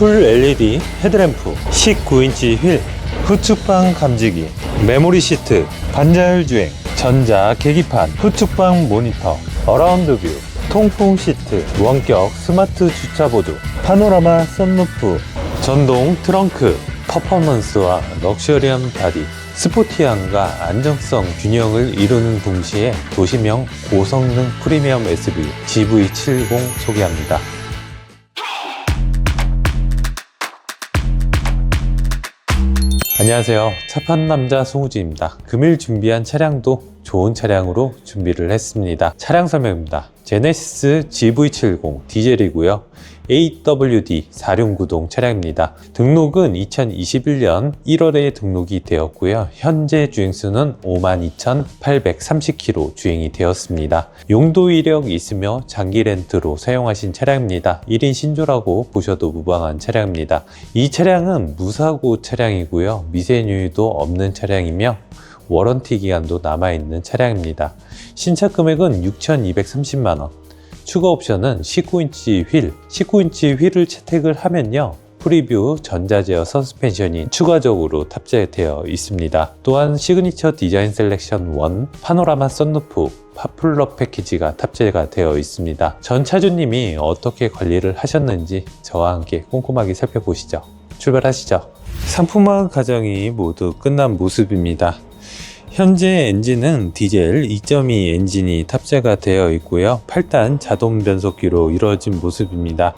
풀 LED 헤드램프, 19인치 휠, 후측방 감지기, 메모리 시트, 반자율 주행, 전자 계기판, 후측방 모니터, 어라운드 뷰, 통풍 시트, 원격 스마트 주차보드, 파노라마 썬루프, 전동 트렁크, 퍼포먼스와 럭셔리한 바디, 스포티함과 안정성 균형을 이루는 동시에 도시명 고성능 프리미엄 SUV GV70 소개합니다. 안녕하세요. 차판 남자 송우지입니다. 금일 준비한 차량도 좋은 차량으로 준비를 했습니다. 차량 설명입니다. 제네시스 GV70 디젤이고요. AWD 4륜구동 차량입니다. 등록은 2021년 1월에 등록이 되었고요. 현재 주행수는 52,830km 주행이 되었습니다. 용도 이력 있으며 장기 렌트로 사용하신 차량입니다. 1인 신조라고 보셔도 무방한 차량입니다. 이 차량은 무사고 차량이고요. 미세누유도 없는 차량이며 워런티 기간도 남아있는 차량입니다. 신차 금액은 6,230만원. 추가 옵션은 19인치 휠, 19인치 휠을 채택을 하면요. 프리뷰 전자제어 서스펜션이 추가적으로 탑재되어 있습니다. 또한 시그니처 디자인 셀렉션 1, 파노라마 썬루프, 파플러 패키지가 탑재가 되어 있습니다. 전 차주님이 어떻게 관리를 하셨는지 저와 함께 꼼꼼하게 살펴보시죠. 출발하시죠. 상품화 과정이 모두 끝난 모습입니다. 현재 엔진은 디젤 2.2 엔진이 탑재가 되어 있고요. 8단 자동 변속기로 이루어진 모습입니다.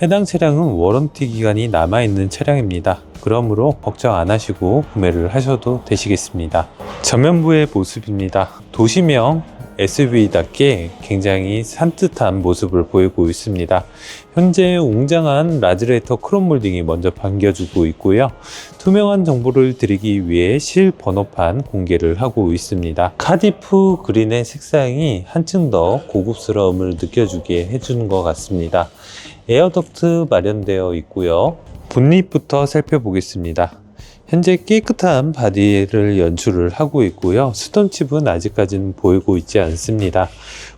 해당 차량은 워런티 기간이 남아있는 차량입니다. 그러므로 걱정 안 하시고 구매를 하셔도 되시겠습니다. 전면부의 모습입니다. 도시명 SUV답게 굉장히 산뜻한 모습을 보이고 있습니다. 현재 웅장한 라즈레터 크롬 몰딩이 먼저 반겨주고 있고요. 투명한 정보를 드리기 위해 실 번호판 공개를 하고 있습니다. 카디프 그린의 색상이 한층 더 고급스러움을 느껴주게 해주는 것 같습니다. 에어덕트 마련되어 있고요. 본닛부터 살펴보겠습니다. 현재 깨끗한 바디를 연출을 하고 있고요. 스톤칩은 아직까지는 보이고 있지 않습니다.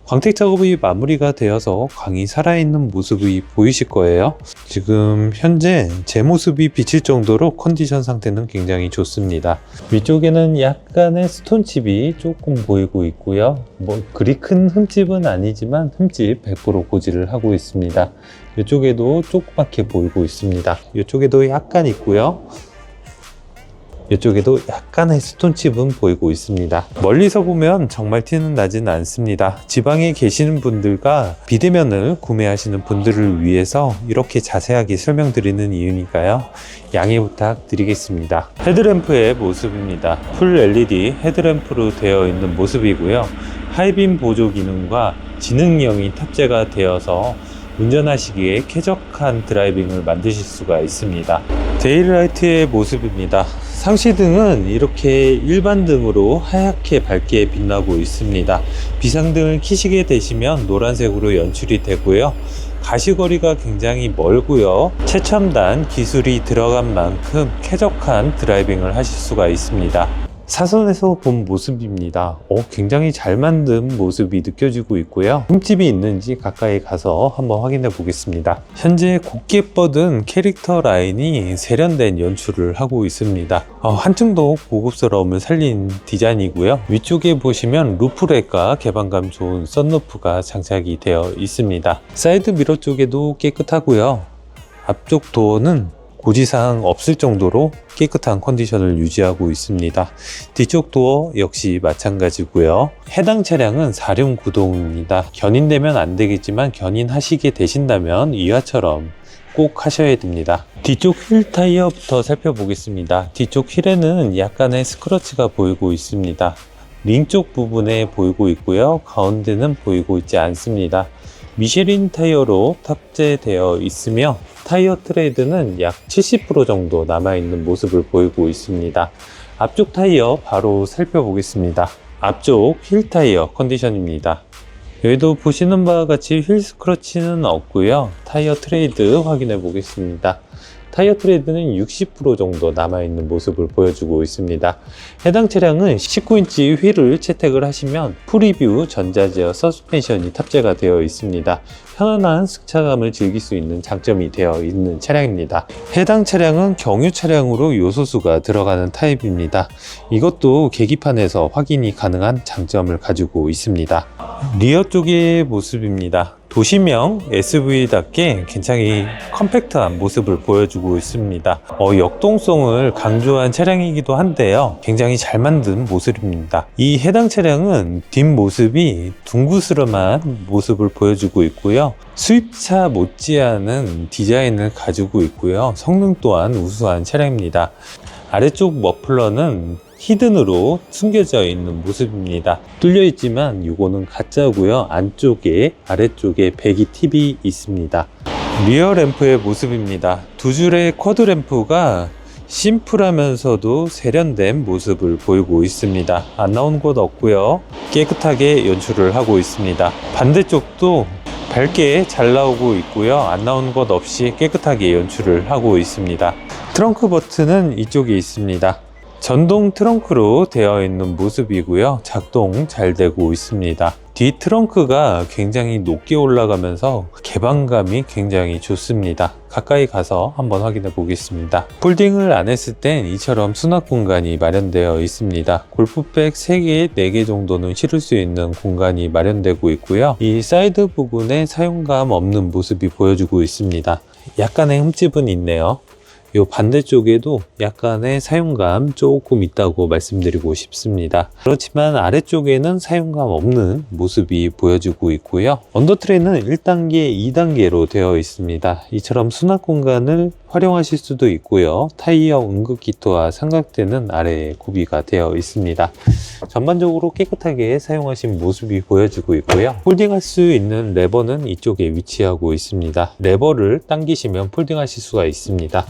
광택 작업이 마무리가 되어서 광이 살아있는 모습이 보이실 거예요. 지금 현재 제 모습이 비칠 정도로 컨디션 상태는 굉장히 좋습니다. 위쪽에는 약간의 스톤칩이 조금 보이고 있고요. 뭐 그리 큰 흠집은 아니지만 흠집 100% 고지를 하고 있습니다. 이쪽에도 조그맣게 보이고 있습니다. 이쪽에도 약간 있고요. 이쪽에도 약간의 스톤칩은 보이고 있습니다. 멀리서 보면 정말 티는 나지는 않습니다. 지방에 계시는 분들과 비대면을 구매하시는 분들을 위해서 이렇게 자세하게 설명드리는 이유니까요. 양해 부탁드리겠습니다. 헤드램프의 모습입니다. 풀 LED 헤드램프로 되어 있는 모습이고요. 하이빔 보조 기능과 지능형이 탑재가 되어서 운전하시기에 쾌적한 드라이빙을 만드실 수가 있습니다. 데일라이트의 모습입니다. 상시등은 이렇게 일반 등으로 하얗게 밝게 빛나고 있습니다. 비상등을 켜시게 되시면 노란색으로 연출이 되고요. 가시거리가 굉장히 멀고요. 최첨단 기술이 들어간 만큼 쾌적한 드라이빙을 하실 수가 있습니다. 사선에서 본 모습입니다. 어, 굉장히 잘 만든 모습이 느껴지고 있고요. 흠집이 있는지 가까이 가서 한번 확인해 보겠습니다. 현재 곱게 뻗은 캐릭터 라인이 세련된 연출을 하고 있습니다. 어, 한층 더 고급스러움을 살린 디자인이고요. 위쪽에 보시면 루프렉과 개방감 좋은 썬루프가 장착이 되어 있습니다. 사이드 미러 쪽에도 깨끗하고요. 앞쪽 도어는 고지사항 없을 정도로 깨끗한 컨디션을 유지하고 있습니다. 뒤쪽 도어 역시 마찬가지고요. 해당 차량은 4륜 구동입니다. 견인되면 안 되겠지만 견인하시게 되신다면 이와처럼 꼭 하셔야 됩니다. 뒤쪽 휠 타이어부터 살펴보겠습니다. 뒤쪽 휠에는 약간의 스크러치가 보이고 있습니다. 링 쪽 부분에 보이고 있고요. 가운데는 보이고 있지 않습니다. 미쉐린 타이어로 탑재되어 있으며 타이어 트레이드는 약 70% 정도 남아있는 모습을 보이고 있습니다. 앞쪽 타이어 바로 살펴보겠습니다. 앞쪽 휠 타이어 컨디션입니다. 여기도 보시는 바와 같이 휠 스크러치는 없고요. 타이어 트레이드 확인해 보겠습니다. 타이어 트레드는 60% 정도 남아있는 모습을 보여주고 있습니다. 해당 차량은 19인치 휠을 채택을 하시면 프리뷰 전자제어 서스펜션이 탑재가 되어 있습니다. 편안한 승차감을 즐길 수 있는 장점이 되어 있는 차량입니다. 해당 차량은 경유 차량으로 요소수가 들어가는 타입입니다. 이것도 계기판에서 확인이 가능한 장점을 가지고 있습니다. 리어 쪽의 모습입니다. 도시명 SUV답게 굉장히 컴팩트한 모습을 보여주고 있습니다. 어, 역동성을 강조한 차량이기도 한데요. 굉장히 잘 만든 모습입니다. 이 해당 차량은 뒷모습이 둥그스름한 모습을 보여주고 있고요. 수입차 못지않은 디자인을 가지고 있고요. 성능 또한 우수한 차량입니다. 아래쪽 머플러는 히든으로 숨겨져 있는 모습입니다. 뚫려 있지만 이거는 가짜고요. 안쪽에 아래쪽에 배기 팁이 있습니다. 리어 램프의 모습입니다. 두 줄의 쿼드 램프가 심플하면서도 세련된 모습을 보이고 있습니다. 안 나온 곳 없고요. 깨끗하게 연출을 하고 있습니다. 반대쪽도 밝게 잘 나오고 있고요. 안 나온 것 없이 깨끗하게 연출을 하고 있습니다. 트렁크 버튼은 이쪽에 있습니다. 전동 트렁크로 되어 있는 모습이고요. 작동 잘 되고 있습니다. 뒤 트렁크가 굉장히 높게 올라가면서 개방감이 굉장히 좋습니다. 가까이 가서 한번 확인해 보겠습니다. 폴딩을 안 했을 땐 이처럼 수납 공간이 마련되어 있습니다. 골프백 3개, 4개 정도는 실을 수 있는 공간이 마련되고 있고요. 이 사이드 부분에 사용감 없는 모습이 보여주고 있습니다. 약간의 흠집은 있네요. 이 반대쪽에도 약간의 사용감 조금 있다고 말씀드리고 싶습니다. 그렇지만 아래쪽에는 사용감 없는 모습이 보여지고 있고요. 언더트레는 1단계, 2단계로 되어 있습니다. 이처럼 수납 공간을 활용하실 수도 있고요. 타이어 응급 기토와 삼각대는 아래에 구비가 되어 있습니다. 전반적으로 깨끗하게 사용하신 모습이 보여지고 있고요. 폴딩할 수 있는 레버는 이쪽에 위치하고 있습니다. 레버를 당기시면 폴딩하실 수가 있습니다.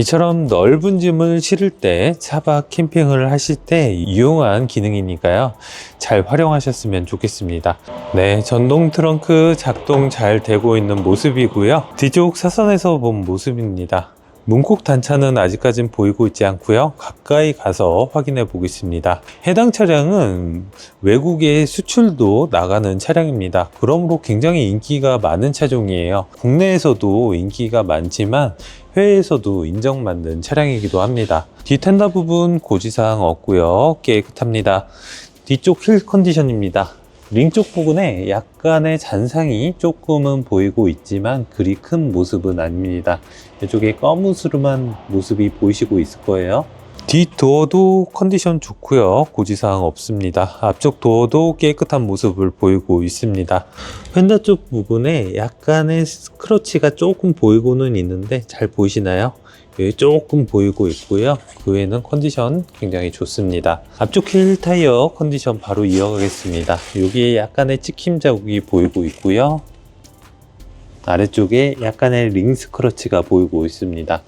이처럼 넓은 짐을 실을 때 차박 캠핑을 하실 때 유용한 기능이니까요. 잘 활용하셨으면 좋겠습니다. 네, 전동 트렁크 작동 잘 되고 있는 모습이고요. 뒤쪽 사선에서 본 모습입니다. 문콕 단차는 아직까진 보이고 있지 않고요. 가까이 가서 확인해 보겠습니다. 해당 차량은 외국에 수출도 나가는 차량입니다. 그러므로 굉장히 인기가 많은 차종이에요. 국내에서도 인기가 많지만 해외에서도 인정받는 차량이기도 합니다. 뒷텐더 부분 고지사항 없고요. 깨끗합니다. 뒤쪽 힐 컨디션입니다. 링 쪽 부분에 약간의 잔상이 조금은 보이고 있지만 그리 큰 모습은 아닙니다. 이쪽에 검은스름한 모습이 보이시고 있을 거예요. 뒷도어도 컨디션 좋고요. 고지사항 없습니다. 앞쪽 도어도 깨끗한 모습을 보이고 있습니다. 펜더 쪽 부분에 약간의 스크러치가 조금 보이고는 있는데 잘 보이시나요? 여기 조금 보이고 있고요. 그 외에는 컨디션 굉장히 좋습니다. 앞쪽 힐 타이어 컨디션 바로 이어가겠습니다. 여기에 약간의 찍힘 자국이 보이고 있고요. 아래쪽에 약간의 링 스크러치가 보이고 있습니다.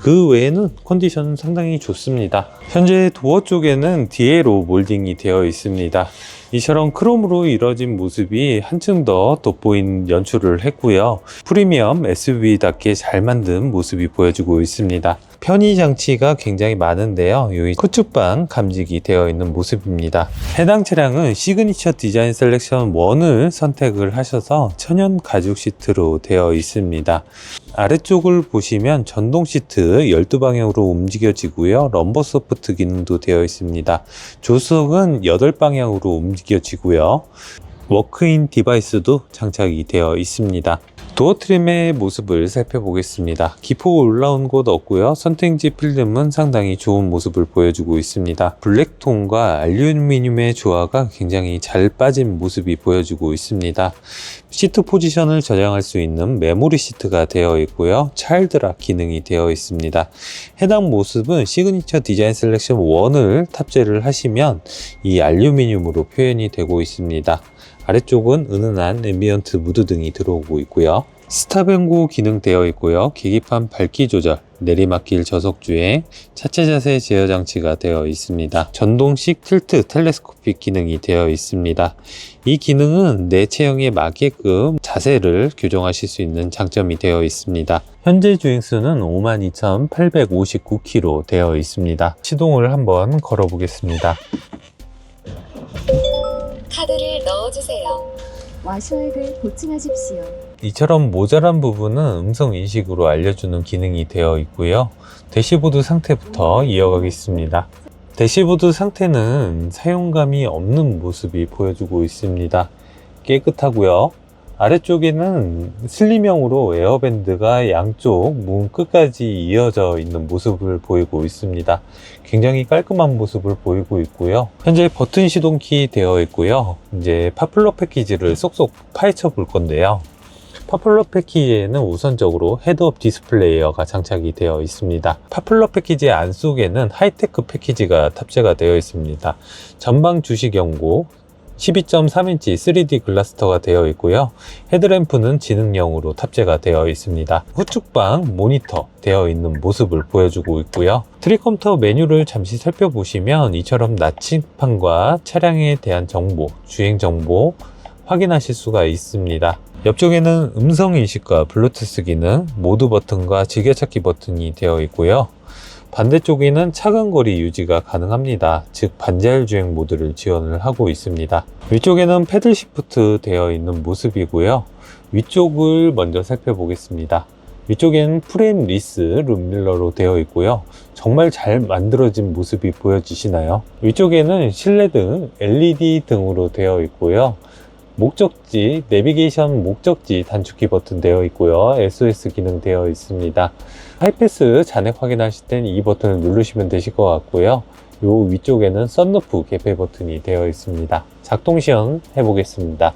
그 외에는 컨디션은 상당히 좋습니다. 현재 도어 쪽에는 디에로 몰딩이 되어 있습니다. 이처럼 크롬으로 이뤄진 모습이 한층 더 돋보인 연출을 했고요. 프리미엄 SUV답게 잘 만든 모습이 보여지고 있습니다. 편의 장치가 굉장히 많은데요. 여기 후측방 감지기 되어 있는 모습입니다. 해당 차량은 시그니처 디자인 셀렉션 1을 선택을 하셔서 천연 가죽 시트로 되어 있습니다. 아래쪽을 보시면 전동 시트 12방향으로 움직여지고요. 럼버 소프트 기능도 되어 있습니다. 조수석은 8방향으로 움직여지고요. 워크인 디바이스도 장착이 되어 있습니다. 도어 트림의 모습을 살펴보겠습니다. 기포 올라온 곳 없고요. 선택지 필름은 상당히 좋은 모습을 보여주고 있습니다. 블랙톤과 알루미늄의 조화가 굉장히 잘 빠진 모습이 보여주고 있습니다. 시트 포지션을 저장할 수 있는 메모리 시트가 되어 있고요. 차일드락 기능이 되어 있습니다. 해당 모습은 시그니처 디자인 셀렉션 1을 탑재를 하시면 이 알루미늄으로 표현이 되고 있습니다. 아래쪽은 은은한 앰비언트 무드 등이 들어오고 있고요. 스탑앤고 기능 되어 있고요. 계기판 밝기 조절, 내리막길 저속 주행, 차체 자세 제어 장치가 되어 있습니다. 전동식 틸트 텔레스코픽 기능이 되어 있습니다. 이 기능은 내 체형에 맞게끔 자세를 교정하실 수 있는 장점이 되어 있습니다. 현재 주행수는 52,859km 되어 있습니다. 시동을 한번 걸어 보겠습니다. 카드를 넣어 주세요. 와셔액을 보충하십시오. 이처럼 모자란 부분은 음성 인식으로 알려주는 기능이 되어 있고요. 대시보드 상태부터 이어가겠습니다. 대시보드 상태는 사용감이 없는 모습이 보여주고 있습니다. 깨끗하고요. 아래쪽에는 슬림형으로 에어밴드가 양쪽 문 끝까지 이어져 있는 모습을 보이고 있습니다. 굉장히 깔끔한 모습을 보이고 있고요. 현재 버튼 시동키 되어 있고요. 이제 파플러 패키지를 쏙쏙 파헤쳐 볼 건데요. 파플러 패키지에는 우선적으로 헤드업 디스플레이어가 장착이 되어 있습니다. 파플러 패키지 안쪽에는 하이테크 패키지가 탑재가 되어 있습니다. 전방 주시 경고, 12.3인치 3D 글라스터가 되어 있고요. 헤드램프는 지능형으로 탑재가 되어 있습니다. 후측방 모니터 되어 있는 모습을 보여주고 있고요. 트리컴퓨터 메뉴를 잠시 살펴보시면 이처럼 나침판과 차량에 대한 정보, 주행 정보 확인하실 수가 있습니다. 옆쪽에는 음성 인식과 블루투스 기능, 모드 버튼과 즐겨찾기 버튼이 되어 있고요. 반대쪽에는 차간 거리 유지가 가능합니다. 즉 반자율 주행 모드를 지원을 하고 있습니다. 위쪽에는 패들 시프트 되어 있는 모습이고요. 위쪽을 먼저 살펴보겠습니다. 위쪽에는 프레임 리스 룸밀러로 되어 있고요. 정말 잘 만들어진 모습이 보여지시나요? 위쪽에는 실내등 LED 등으로 되어 있고요. 목적지, 내비게이션 목적지 단축키 버튼 되어 있고요. SOS 기능 되어 있습니다. 하이패스 잔액 확인하실 땐 이 버튼을 누르시면 되실 것 같고요. 요 위쪽에는 썬루프 개폐 버튼이 되어 있습니다. 작동 시연 해보겠습니다.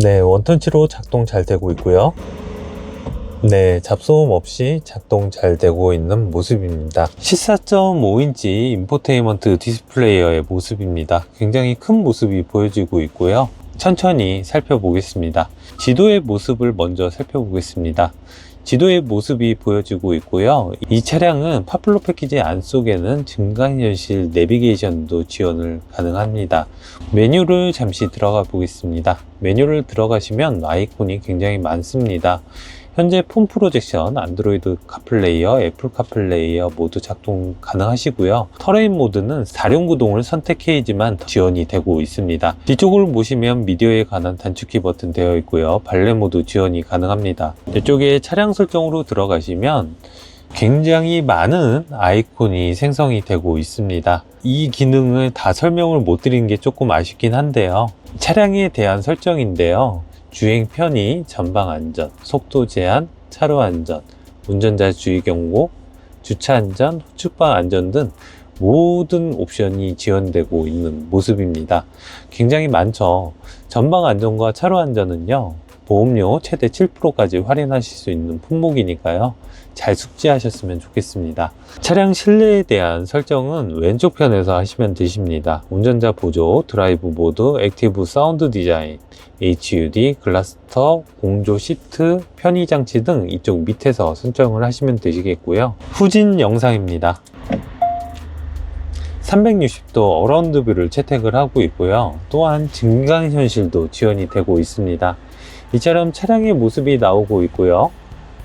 네, 원턴치로 작동 잘 되고 있고요. 네, 잡소음 없이 작동 잘 되고 있는 모습입니다. 14.5인치 인포테인먼트 디스플레이어의 모습입니다. 굉장히 큰 모습이 보여지고 있고요. 천천히 살펴보겠습니다. 지도의 모습을 먼저 살펴보겠습니다. 지도의 모습이 보여지고 있고요. 이 차량은 파플로 패키지 안쪽에는 증강현실 내비게이션도 지원을 가능합니다. 메뉴를 잠시 들어가 보겠습니다. 메뉴를 들어가시면 아이콘이 굉장히 많습니다. 현재 폰 프로젝션, 안드로이드 카플레이어, 애플 카플레이어 모두 작동 가능하시고요. 터레인 모드는 사륜구동을 선택해야지만 지원이 되고 있습니다. 뒤쪽을 보시면 미디어에 관한 단축키 버튼 되어 있고요. 발레 모드 지원이 가능합니다. 이쪽에 차량 설정으로 들어가시면 굉장히 많은 아이콘이 생성이 되고 있습니다. 이 기능을 다 설명을 못 드린 게 조금 아쉽긴 한데요. 차량에 대한 설정인데요. 주행 편의, 전방 안전, 속도 제한, 차로 안전, 운전자 주의 경고, 주차 안전, 후측방 안전 등 모든 옵션이 지원되고 있는 모습입니다. 굉장히 많죠. 전방 안전과 차로 안전은요, 보험료 최대 7%까지 할인하실 수 있는 품목이니까요. 잘 숙지하셨으면 좋겠습니다. 차량 실내에 대한 설정은 왼쪽 편에서 하시면 되십니다. 운전자 보조, 드라이브 모드, 액티브 사운드 디자인, HUD, 글라스터, 공조 시트, 편의 장치 등 이쪽 밑에서 설정을 하시면 되시겠고요. 후진 영상입니다. 360도 어라운드 뷰를 채택을 하고 있고요. 또한 증강현실도 지원이 되고 있습니다. 이처럼 차량의 모습이 나오고 있고요.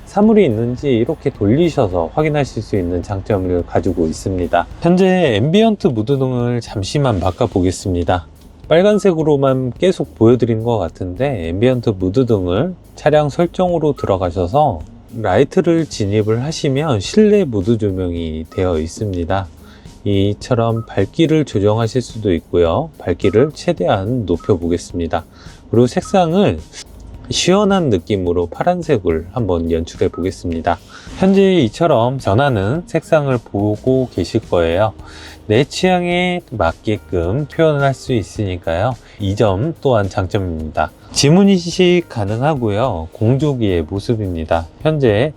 사물이 있는지 이렇게 돌리셔서 확인하실 수 있는 장점을 가지고 있습니다. 현재 앰비언트 무드 등을 잠시만 바꿔 보겠습니다. 빨간색으로만 계속 보여드린 것 같은데 앰비언트 무드 등을 차량 설정으로 들어가셔서 라이트를 진입을 하시면 실내 무드 조명이 되어 있습니다. 이처럼 밝기를 조정하실 수도 있고요. 밝기를 최대한 높여 보겠습니다. 그리고 색상을 시원한 느낌으로 파란색을 한번 연출해 보겠습니다. 현재 이처럼 전하는 색상을 보고 계실 거예요. 내 취향에 맞게끔 표현을 할 수 있으니까요. 이 점 또한 장점입니다. 지문 인식 가능하고요. 공조기의 모습입니다. 현재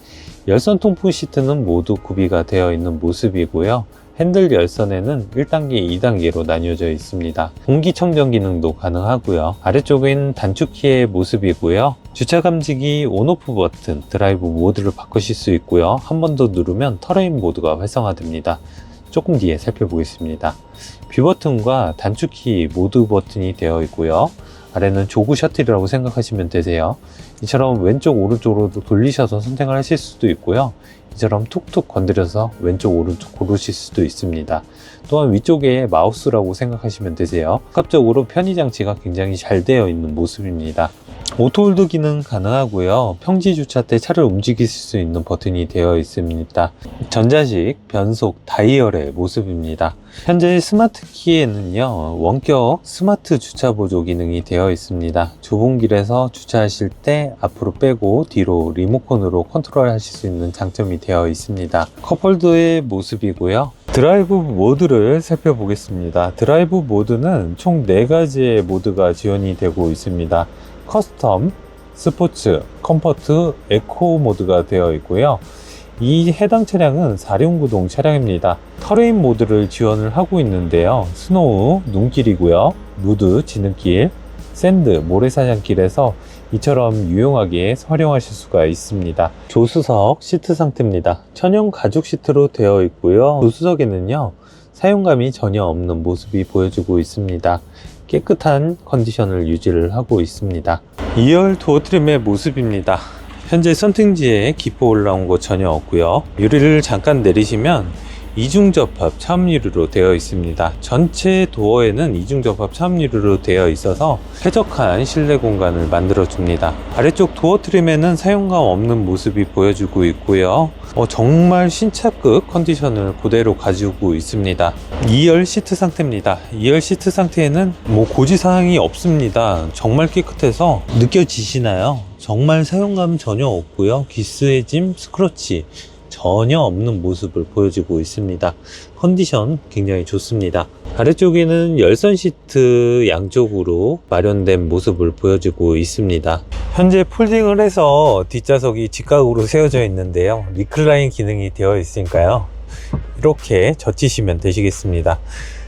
열선 통풍 시트는 모두 구비가 되어 있는 모습이고요. 핸들 열선에는 1단계, 2단계로 나뉘어져 있습니다. 공기청정 기능도 가능하고요. 아래쪽엔 단축키의 모습이고요. 주차 감지기 온오프 버튼, 드라이브 모드를 바꾸실 수 있고요. 한 번 더 누르면 터레인 모드가 활성화됩니다. 조금 뒤에 살펴보겠습니다. 뷰 버튼과 단축키 모드 버튼이 되어 있고요. 아래는 조그 셔틀이라고 생각하시면 되세요. 이처럼 왼쪽 오른쪽으로 돌리셔서 선택을 하실 수도 있고요. 이처럼 툭툭 건드려서 왼쪽 오른쪽 고르실 수도 있습니다. 또한 위쪽에 마우스라고 생각하시면 되세요. 복합적으로 편의 장치가 굉장히 잘 되어 있는 모습입니다. 오토홀드 기능 가능하고요. 평지 주차 때 차를 움직이실 수 있는 버튼이 되어 있습니다. 전자식 변속 다이얼의 모습입니다. 현재 스마트 키에는요, 원격 스마트 주차 보조 기능이 되어 있습니다. 좁은 길에서 주차하실 때 앞으로 빼고 뒤로 리모컨으로 컨트롤 하실 수 있는 장점이 되어 있습니다. 컵홀더의 모습이고요. 드라이브 모드를 살펴보겠습니다. 드라이브 모드는 총 4가지의 모드가 지원이 되고 있습니다. 커스텀, 스포츠, 컴포트, 에코 모드가 되어 있고요. 이 해당 차량은 4륜구동 차량입니다. 터레인 모드를 지원을 하고 있는데요. 스노우, 눈길이고요. 무드, 지능길, 샌드, 모래사장길에서 이처럼 유용하게 활용하실 수가 있습니다. 조수석 시트 상태입니다. 천연 가죽 시트로 되어 있고요. 조수석에는요, 사용감이 전혀 없는 모습이 보여지고 있습니다. 깨끗한 컨디션을 유지를 하고 있습니다. 2열 도어 트림의 모습입니다. 현재 선팅지에 기포 올라온 거 전혀 없고요. 유리를 잠깐 내리시면 이중 접합 차음 유리로 되어 있습니다. 전체 도어에는 이중 접합 차음 유리로 되어 있어서 쾌적한 실내 공간을 만들어 줍니다. 아래쪽 도어 트림에는 사용감 없는 모습이 보여주고 있고요. 어, 정말 신차급 컨디션을 그대로 가지고 있습니다. 2열 시트 상태입니다. 2열 시트 상태에는 뭐 고지사항이 없습니다. 정말 깨끗해서 느껴지시나요? 정말 사용감 전혀 없고요. 기스해짐, 스크러치 전혀 없는 모습을 보여주고 있습니다. 컨디션 굉장히 좋습니다. 아래쪽에는 열선 시트 양쪽으로 마련된 모습을 보여주고 있습니다. 현재 폴딩을 해서 뒷좌석이 직각으로 세워져 있는데요. 리클라인 기능이 되어 있으니까요. 이렇게 젖히시면 되시겠습니다.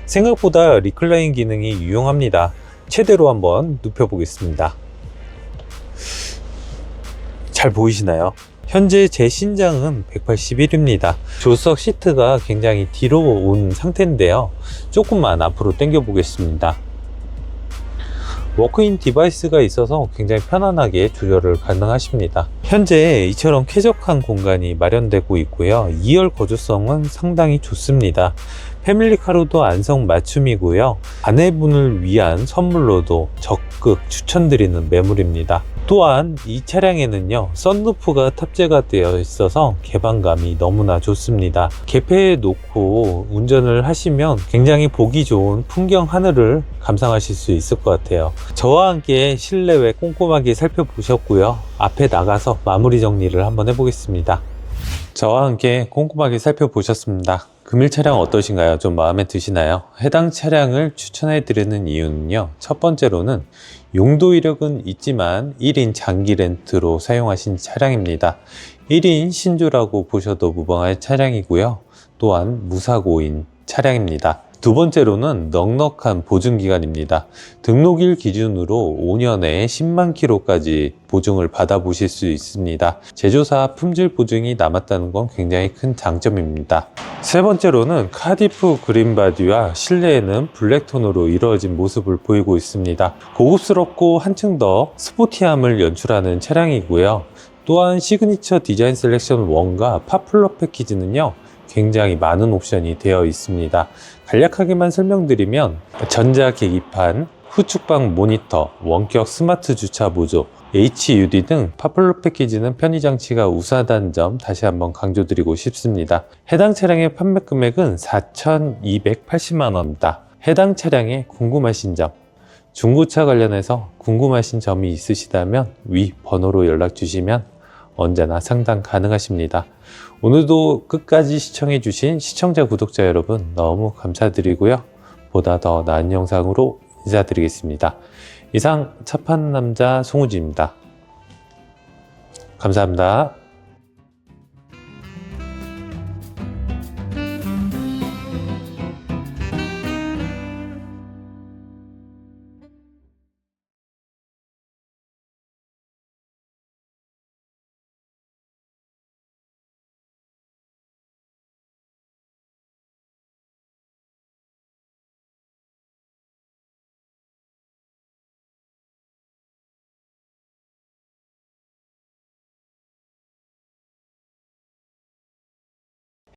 생각보다 리클라인 기능이 유용합니다. 최대로 한번 눕혀 보겠습니다. 잘 보이시나요? 현재 제 신장은 181입니다. 조수석 시트가 굉장히 뒤로 온 상태인데요. 조금만 앞으로 당겨 보겠습니다. 워크인 디바이스가 있어서 굉장히 편안하게 조절을 가능하십니다. 현재 이처럼 쾌적한 공간이 마련되고 있고요. 2열 거주성은 상당히 좋습니다. 패밀리카로도 안성 맞춤이고요. 아내분을 위한 선물로도 적극 추천드리는 매물입니다. 또한 이 차량에는요 썬루프가 탑재가 되어 있어서 개방감이 너무나 좋습니다 개폐해 놓고 운전을 하시면 굉장히 보기 좋은 풍경 하늘을 감상하실 수 있을 것 같아요 저와 함께 실내외 꼼꼼하게 살펴보셨고요 앞에 나가서 마무리 정리를 한번 해보겠습니다 저와 함께 꼼꼼하게 살펴보셨습니다. 금일 차량 어떠신가요? 좀 마음에 드시나요? 해당 차량을 추천해 드리는 이유는요. 첫 번째로는 용도 이력은 있지만 1인 장기 렌트로 사용하신 차량입니다. 1인 신주라고 보셔도 무방할 차량이고요. 또한 무사고인 차량입니다. 두 번째로는 넉넉한 보증 기간입니다. 등록일 기준으로 5년에 10만 킬로까지 보증을 받아보실 수 있습니다. 제조사 품질 보증이 남았다는 건 굉장히 큰 장점입니다. 세 번째로는 카디프 그린바디와 실내에는 블랙톤으로 이루어진 모습을 보이고 있습니다. 고급스럽고 한층 더 스포티함을 연출하는 차량이고요. 또한 시그니처 디자인 셀렉션 1과 파플러 패키지는요. 굉장히 많은 옵션이 되어 있습니다. 간략하게만 설명드리면 전자 계기판, 후측방 모니터, 원격 스마트 주차 보조, HUD 등 파플러 패키지는 편의 장치가 우수하다는 점 다시 한번 강조드리고 싶습니다. 해당 차량의 판매 금액은 4,280만 원입니다. 해당 차량에 궁금하신 점, 중고차 관련해서 궁금하신 점이 있으시다면 위 번호로 연락 주시면 언제나 상담 가능하십니다. 오늘도 끝까지 시청해주신 시청자, 구독자 여러분 너무 감사드리고요. 보다 더 나은 영상으로 인사드리겠습니다. 이상 차 파는 남자 송우지입니다. 감사합니다.